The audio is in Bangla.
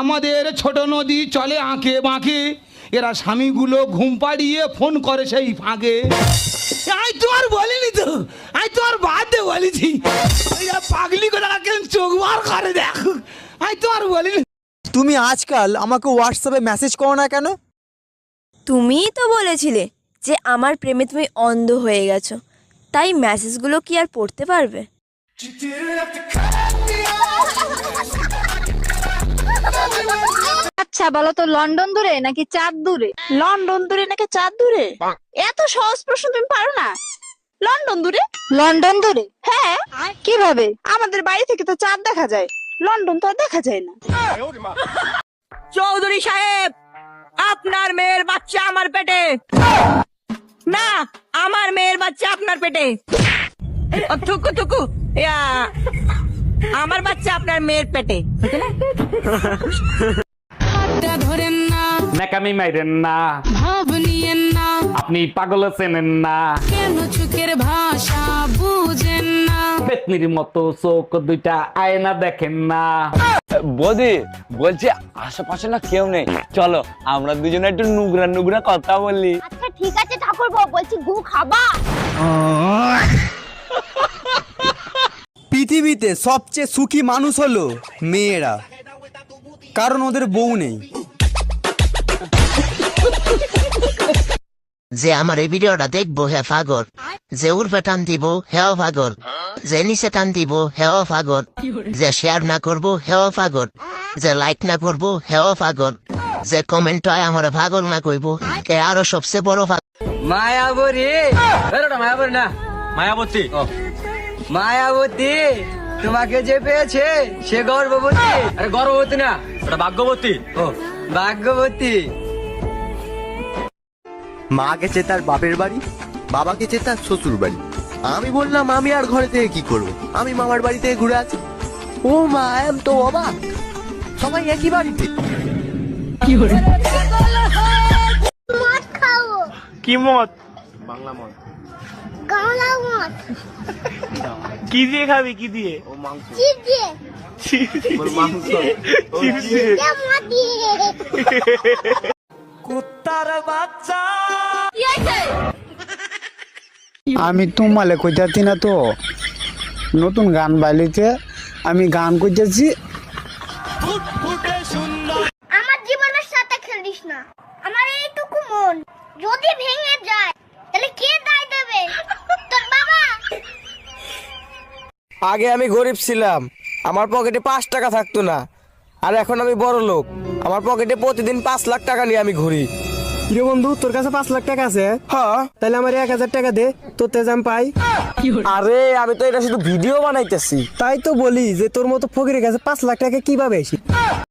আমাদের ছোট নদী চলে আঁকে বাঁকে। এরা স্বামীগুলো ঘুম পাড়িয়ে ফোন করে সেই ফাঁকে। আমি তোমার বলিনি তো? আমি তোমার বাদে বলেছি। এরা পাগলি করে কেন চোখ বার করে দেখো। আমি তোমার বলিনি। তুমি আজকাল আমাকে হোয়াটসঅ্যাপে মেসেজ করো না কেন? তুমিই তো বলেছিলে যে আমার প্রেমে তুমি অন্ধ হয়ে গেছো। তাই মেসেজগুলো কি আর পড়তে পারবে? আচ্ছা বলো তো লন্ডন দূরে নাকি চাঁদ দূরে? লন্ডন দূরে নাকি চাঁদ দূরে? এত সহজ প্রশ্ন তুমি পারো না। লন্ডন দূরে? লন্ডন দূরে? হ্যাঁ। কীভাবে? আমাদের বাড়ি থেকে তো চাঁদ দেখা যায়। লন্ডন তো আর দেখা যায় না। চৌধুরী সাহেব আপনার মেয়ের বাচ্চা আমার পেটে। না আমার মেয়ের বাচ্চা আপনার পেটে। থুকু থুকু। ইয়া, আমার বাচ্চা আপনার মেয়ের পেটে ন্যাকামি মাইরেন না। ভাব নিয়েন না। আপনি পাগল চেনেন না। কেন চোখের ভাষা বুঝেন না? পেতনির মতো চোখ দুইটা আয়না দেখেন না। বৌদি বলছি আশেপাশে না কেউ নেই। চলো আমরা দুজনে একটু নুগরা নুগরা কথা বলি। আচ্ছা ঠিক আছে ঠাকুর বলছি গু খাবা? পৃথিবীতে সবচেয়ে সুখী মানুষ হলো মেয়েরা। কারণ ওদের বউ নেই। যে আমার এই ভিডিওটা দেখব হে পাগল। যে উর্ফে টান দিব হেও পাগল। যে নিচে টান দিব হেও পাগল। যে শেয়ার না করব হেও পাগল। যে লাইক না করব হেও পাগল। যে কমেন্ট হয় আমার পাগল না কইব। এ আরও সবচেয়ে বড় পাগল। মায়াবরী মায়াবরী না? মায়াবতী। মায়াবতী তোমাকে যে পেয়েছে সে গর্ভবতী। আরে গর্ভবতী না ওটা ভাগ্যবতী। ও। ভাগ্যবতী। মা গেছে তার বাপের বাড়ি বাবা গেছে তার শ্বশুর বাড়ি। আমি বললাম আমি আর ঘরে থেকে কি করব? আমি মামার বাড়ি থেকে ঘুরে আছি। ও মা এম তো অবাক। সবাই একই বাড়িতে। মদ খাব। কি মত গাওলা মদ। কি দিয়ে খাবি কি দিয়ে? ও মাংস। চিপ দিয়ে। চিপ মদ আমি তোমালে কইতাছি না তো। নতুন গান বাইলিতে আমি গান কইতেছি। আমার জীবনের সাথে খেলিস না। আমার এইটুকু মন। যদি ভেঙে যায় তাহলে কে দায় দেবে? তোর বাবা। আগে আমি গরিব ছিলাম। আমার পকেটে পাঁচ টাকা থাকতো না। আর এখন আমি বড় লোক আমার পকেটে প্রতিদিন পাঁচ লাখ টাকা নিয়ে আমি ঘুরি। রে বন্ধু তোর কাছে পাঁচ লাখ টাকা আছে? হ্যাঁ। তাহলে আমার এক হাজার টাকা দে তোর তেজাম পাই। আরে আমি তো এটা শুধু ভিডিও বানাইতেছি। তাই তো বলি যে তোর মতো ফকিরের কাছে পাঁচ লাখ টাকা কীভাবে আসি